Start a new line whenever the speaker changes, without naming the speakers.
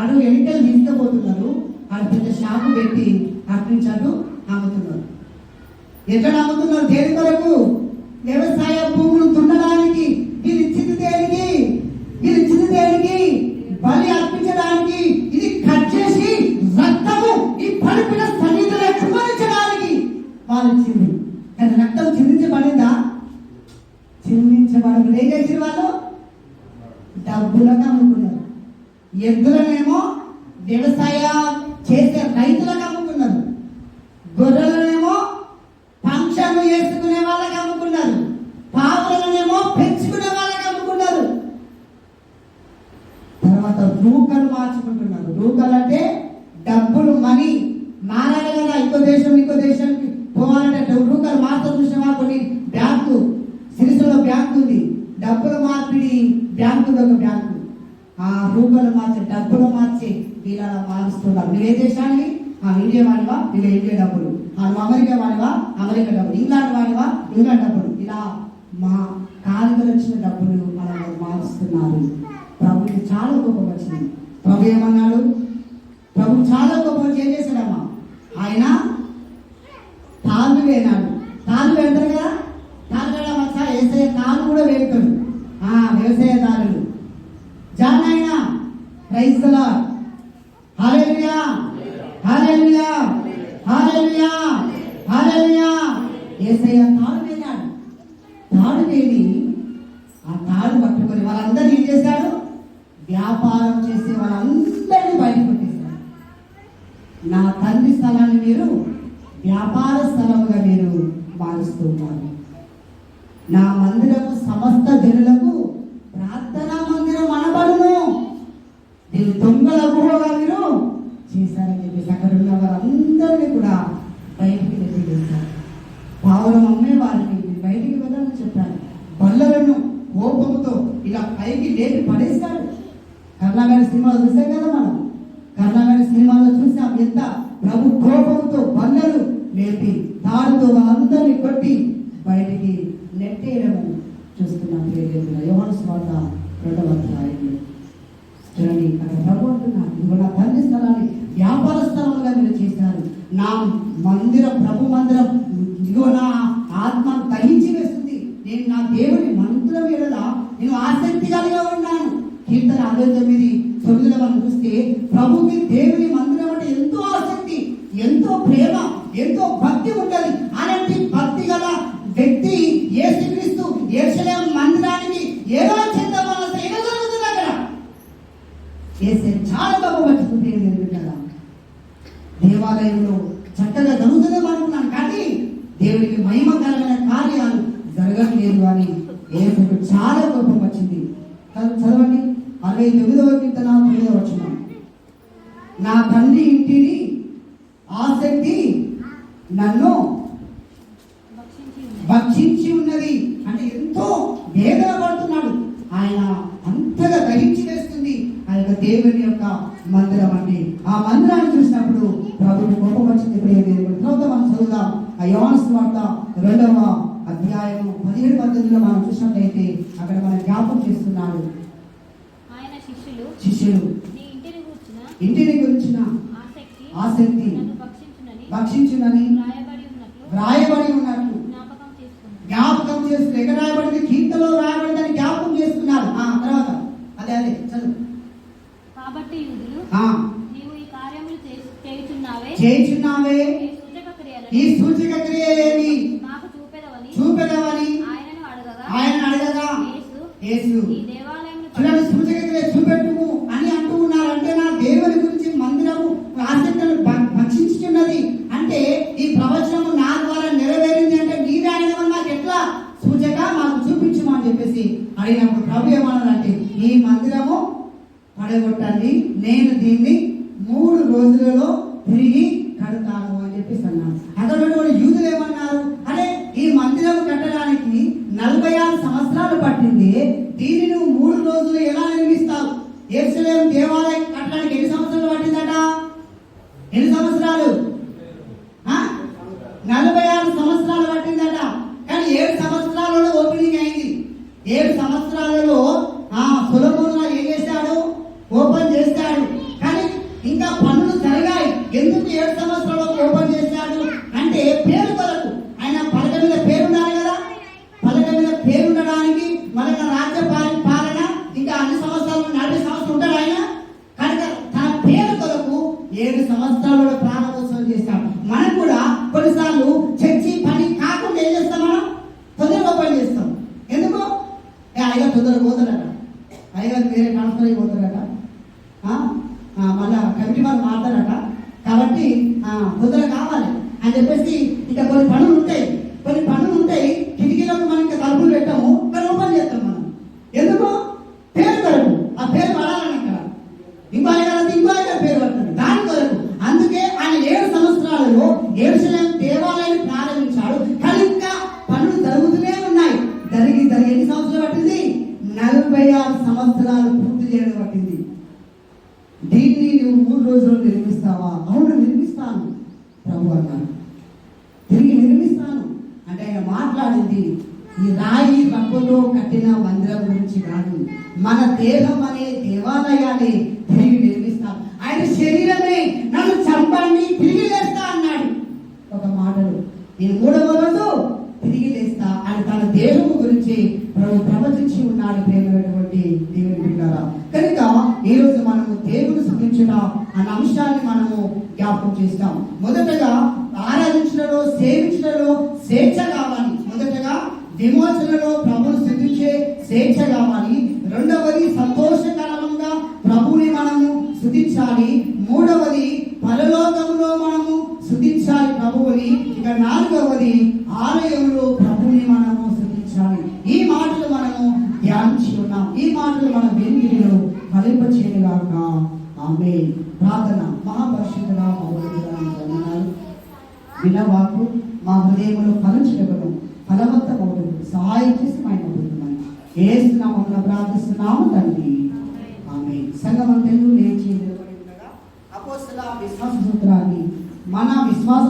అడు ఎన్నికలు తీసుకుపోతున్నారు ఆడు పెద్ద షాపు పెట్టి అటు నుంచి అటు అమ్ముతున్నారు ఎక్కడ అమ్ముతున్నారు దేని కొరకు? వ్యవసాయ భూములు దున్నడానికి వీళ్ళు ఇచ్చింది దేనికి వీళ్ళు ఇచ్చింది దేనికి బలి అర్పించడానికి ఇది కట్ చేసి రక్తము ఈ పడిపిన సన్నిధిలో కుమరించడానికి వాళ్ళు ఇచ్చింది కానీ రక్తం చిందించబడిందా చిందించబడదు ఏం చేసిన వాళ్ళు? డబ్బులకు అమ్ముకున్నారు ఎద్దులనేమో వ్యవసాయ చేసే రైతులకు అమ్ముకున్నారు. గొర్రెలనేమో ఫంక్షన్లు చేసుకునే వాళ్ళకి అమ్ముకున్నారు. పావులనేమో పెంచుకునే వాళ్ళకి అమ్ముకున్నారు. తర్వాత రూకలు మార్చుకుంటున్నారు. రూకలు అంటే డబ్బులు మనీ మారాలి కదా ఇంకో దేశం ఇంకో దేశానికి పోవాలంటే రూకలు మార్చడం చూసిన కొన్ని బ్యాంకు సిరిసిలో బ్యాంకు ఉంది. డబ్బులు మార్పిడి బ్యాంకు ఒక బ్యాంకు? ఆ రూపాయలు మార్చే డబ్బులు మార్చి వీళ్ళ మారుస్తున్నారు నువ్వే దేశాన్ని ఆ ఇండియా వాడివా? వీళ్ళ ఇండియా డబ్బులు. ఆ నువ్వు అమెరికా వాడివా? అమెరికా డబ్బులు. ఇంగ్లాండ్ వాడివా? ఇంగ్లాండ్ డబ్బులు. ఇలా మా కాలుగలు వచ్చిన డబ్బులు అలా మారుస్తున్నారు. ప్రభుకి చాలా గొప్ప వచ్చింది. ప్రభు ఏమన్నాడు? ప్రభు చాలా గొప్ప వచ్చి ఏం చేశాడమ్మా? ఆయన తాను వేనాడు. యేసయ్య తాడు వేనాడు తాడు వేడి ఆ తాడు పట్టుకొని వాళ్ళందరినీ ఏం చేశాడు? వ్యాపారం చేసే వాళ్ళందరినీ బయట పెట్టేశాడు నా తండ్రి స్థలాన్ని మీరు వ్యాపార స్థలముగా మీరు మారుస్తూ ఉన్నారు. నా మందిరము సమస్త జనులకు ప్రార్థనా మందిరం అనబడును. దీని దొంగల గుహగా మీరు చేశారని చెప్పేసి అక్కడ ఉన్న వారందరినీ కూడా బయటికి నెట్టివేశారు పావురం అమ్మే వారికి మీరు బయటికి వెళ్ళాలని చెప్పారు బల్లలను కోపంతో ఇలా పైకి లేపి పడేస్తాడు కర్ణాగారి సినిమాలో చూసాం కదా మనం? కర్ణాగారి సినిమాలో చూసాం ఎంత ప్రభు కోపంతో బండలు లేపి దారితో అందరిని కొట్టి బయటికి నెట్టేయడము చూస్తున్నాం ప్రియదేవుల. యోహాను స్వార్థ రెండవ అధ్యాయంలో చూడండి అక్కడ ప్రభు అంటున్నాడు ఇదిగో నా తండ్రి స్థలాన్ని వ్యాపార స్థలంగా మీరు చేశారు. నా మందిరం ప్రభు మందిరం ఇదిగో నా ఆత్మ దహించి వేస్తుంది. నేను నా దేవుని మంత్రం ఎడలా నేను ఆసక్తి కలిగి ఉన్నాను. కీర్తన అరవై తొమ్మిది తొమ్మిదిలో మనం చూస్తే ప్రభుకి దేవుని మందిరం అంటే ఎంతో ఆసక్తి ఎంతో ప్రేమ ఎంతో భక్తి ఉంటుంది. అలాంటి భక్తి గల వ్యక్తి ఏసుక్రీస్తు యేరుశలేం మందిరానికి ఏదో చేద్దామన్న సేవ జరుగుతుంది అక్కడ. చేసే చాలా గొప్ప పట్టుకుంటే కదా దేవాలయంలో చక్కగా జరుగుతుందేమో అనుకున్నాను. కానీ దేవుడికి మహిమకరమైన కార్యాలు జరగట్లేదు అని ఏసుకు చాలా కోపం వచ్చింది. చదవండి. అరవై తొమ్మిదవ కీర్తన తొమ్మిదవ వచ్చిన నా తండ్రి ఇంటిని ఆసక్తి నన్ను భక్షించి ఉన్నది. అంటే ఎంతో వేదన పడుతున్నాడు. ఆయన అంతగా గ్రహించి వేస్తుంది. ఆ యొక్క దేవుని యొక్క మందిరం అండి. ఆ మందిరాన్ని చూసినప్పుడు ప్రభుత్వ కోపం వచ్చింది. ప్రియ దేవుడు తర్వాత మనం చదువుదాం. ఆ యోన్స్ వార్త రెండవ అధ్యాయం పదిహేడు పద్ధతిలో మనం చూసినట్లయితే అక్కడ మనం జ్ఞాపకం చేస్తున్నాడు.
ఆయన శిష్యులు ఇంటిని
గురించిన
ఆసక్తి భక్షించునని రాయబడి ఉన్నట్లు జ్ఞాపకం
చేస్తూ ఎక్కడ రాయబడింది? కీర్తనలో రాయబడిందని జ్ఞాపకం చేసుకున్నారు ఆ తర్వాత. అదే అదే. చదువు.
కాబట్టి యూదులు
ఆ,
నీవు ఈ కార్యములు చేయుచున్నావే?
చేయుచున్నావే
ఈ సూచక క్రియలను
ఈ సూచక క్రియలేమి
నాకు చూపెదవని
చూపెదవని
ఆయనను అడగగా
ఆయన అడగగా
యేసు
యేసు
ఈ దేవాలయంలో
చూడండి సూచక క్రియ చూపెట్టుము అని అంటూ ఉన్నారు అంటే నా దేవుని గురించి మందిరము ఆసక్తులు భక్షించుతున్నది అంటే ఈ ప్రవచనము నా ద్వారా నెరవేరింది అంటే నీవే ఆయన నాకు ఎట్లా సూచక మాకు చూపించము అని చెప్పేసి అడిగినప్పుడు ప్రభు ఏమన్నారంటే ఈ మందిరము పడగొట్టండి నేను దీన్ని మూడు రోజులలో తిరిగి కడతాను అని చెప్పేసి అన్నాను అక్కడ యూదులు ఏమన్నారు? అరే ఈ మందిరం కట్టడానికి నలభై ఆరు సంవత్సరాలు పట్టింది దీన్ని నువ్వు మూడు రోజులు ఎలా నిర్మిస్తావు? ఎరుసలేం దేవాలయం ఏడు సంవత్సరాలు ప్రారంభోత్సవం చేస్తాం. మనం కూడా కొన్నిసార్లు చర్చి పని కాకుండా ఏం చేస్తాం మనం? తొందరగా పని చేస్తాం. ఎందుకు? ఏ తొందరగా పోతాడట అయ్యా వేరే ట్రాన్స్ఫర్ అయిపోతాడట మళ్ళా కమిటీ వాళ్ళు మారుతారట. కాబట్టి తొందరగా కావాలి. అని చెప్పేసి ఇంకా కొన్ని పనులు ఉంటాయి. చేయడం పట్టింది దీన్ని నువ్వు మూడు రోజుల్లో నిర్మిస్తావా? అవును నిర్మిస్తాను ప్రభు అన్నాడు. తిరిగి నిర్మిస్తాను అంటే ఆయన మాట్లాడింది ఈ రాయి రప్పతో కట్టిన మందిరం గురించి కాదు. మన దేహం అనే దేవాలయాన్ని తిరిగి నిర్మిస్తాం ఆయన శరీరమే నన్ను చంపండి తిరిగి లేస్తా అన్నాడు. ఒక మాటలు నేను మూడవ రోజు తిరిగి లేస్తా అని తన దేహము గురించి ప్రభు ప్రవచించి ఉన్నాడు దేవుడైనటువంటి దేవుని బిడ్డారా. కనుక ఈ రోజు మనము దేవుని స్థుతించుట అన్న అంశాన్ని మనము జ్ఞాపకం చేస్తాం. మొదటగా ఆరాధించడంలో సేవించడంలో స్వేచ్ఛ కావాలి. మొదటగా విమోచనలో ప్రభుని స్థుతించే స్వేచ్ఛ కావాలి. రెండవది సంతోషం చేస్తున్నాం ఈ మాటలు మన వెనుగిరిలో ఫలింపచేయగాక ఆమె ప్రార్థన మహాపరిశుద్ధుల వందనాలు వినవాకు మా హృదయంలో ఫలించగలను ఫలవంతమవుతుంది సహాయం చేసి మా ఇంట్లో పొందుతున్నాను ఏస్తున్నామన్న ప్రార్థిస్తున్నాము తండ్రి. ఆమె సంగమంతలు లేచి నిలబడి ఉండగా అపోస్తల విశ్వాస సూత్రాన్ని మన విశ్వాస